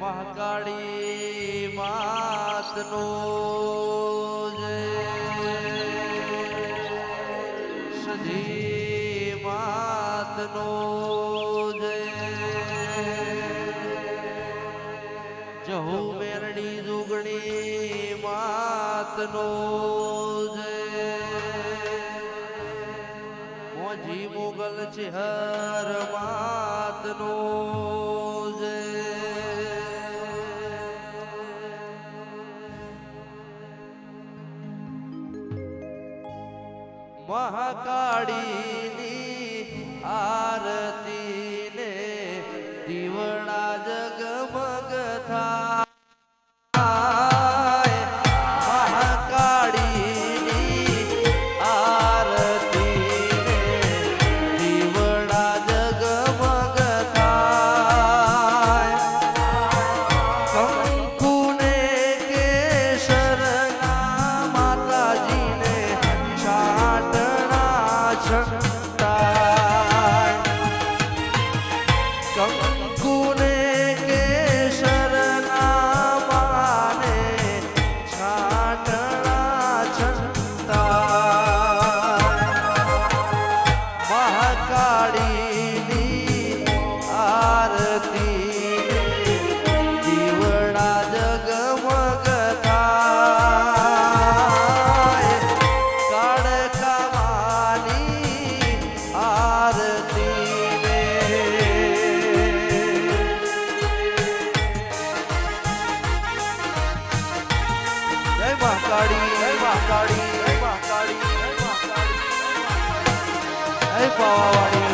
મહાકાળી માતનો જય. સજી માતનો જય. જહુ મેરડી જુગણી માતનો જય. મોજી મોગલ ચિહર હર માતનો મહાકાળીની આરતી. મહાકાળી જય મહાકાળી જય મહાકાળી જય મહાકાળી હે પાવાવાડી હે પાવાવાડી.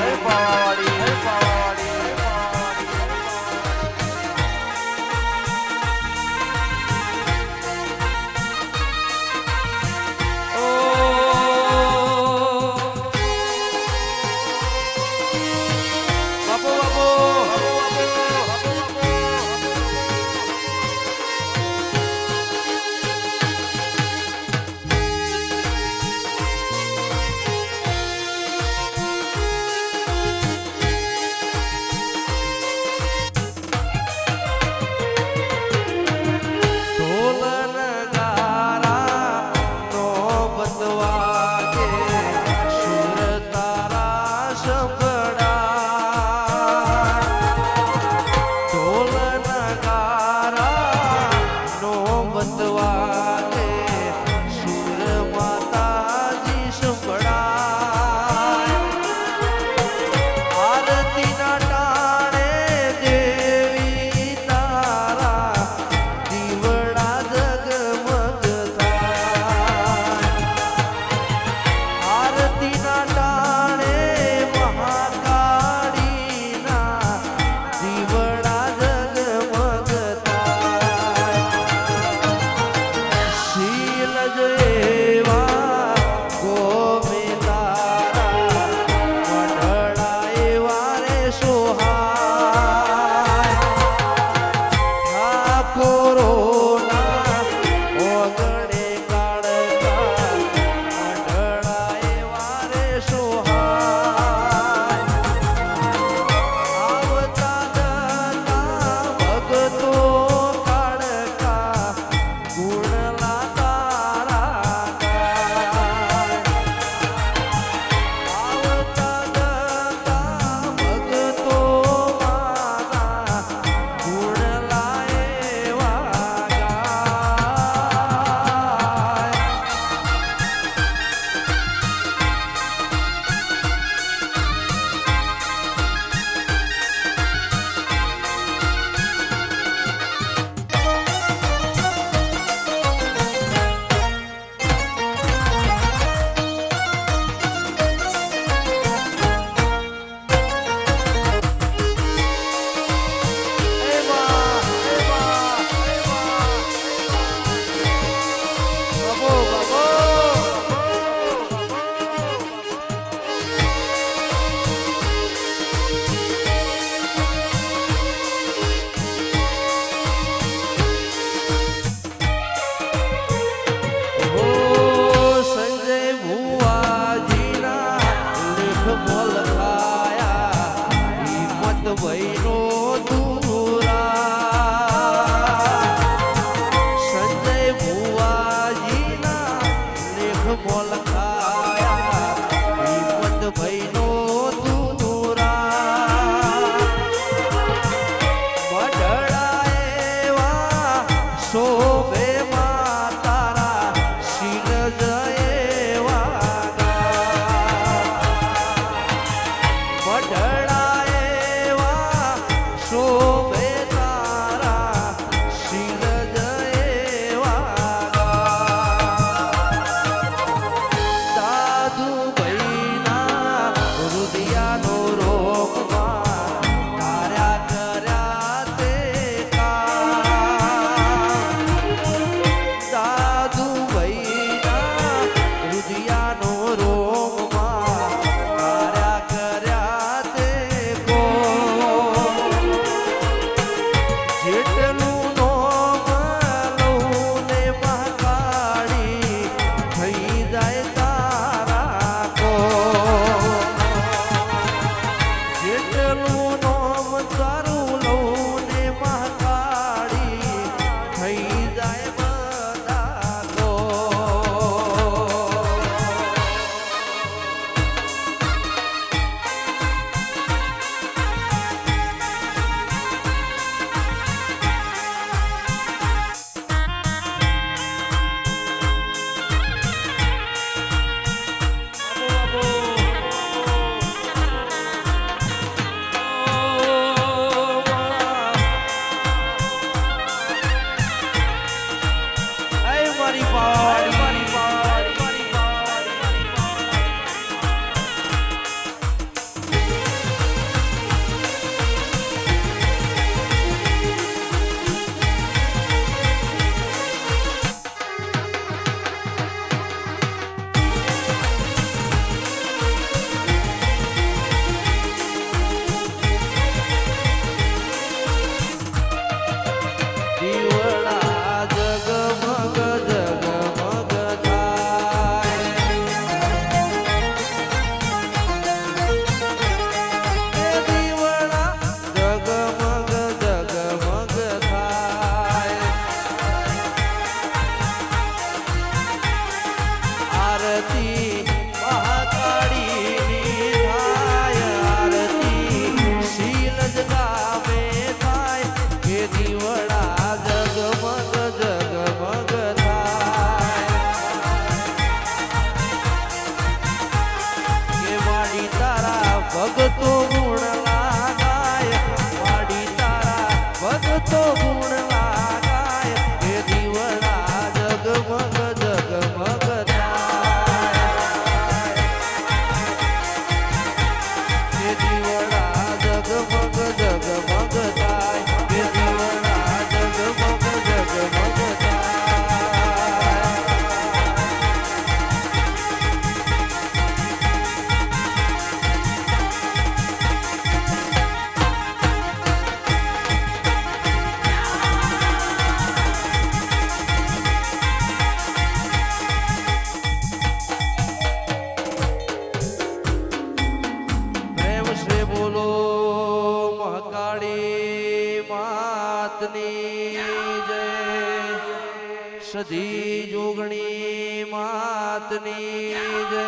જોગણી માતની જય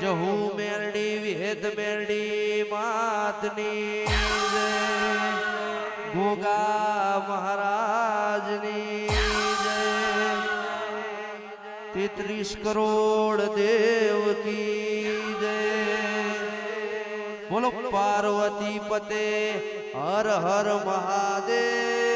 જહુ મેરડી વિહેત મેરડી માતની જય ગોગા મહારાજની જય તેત્રીસ કરોડ દેવ કી જય. બોલો, પાર્વતી પતે, હર હર મહાદેવ.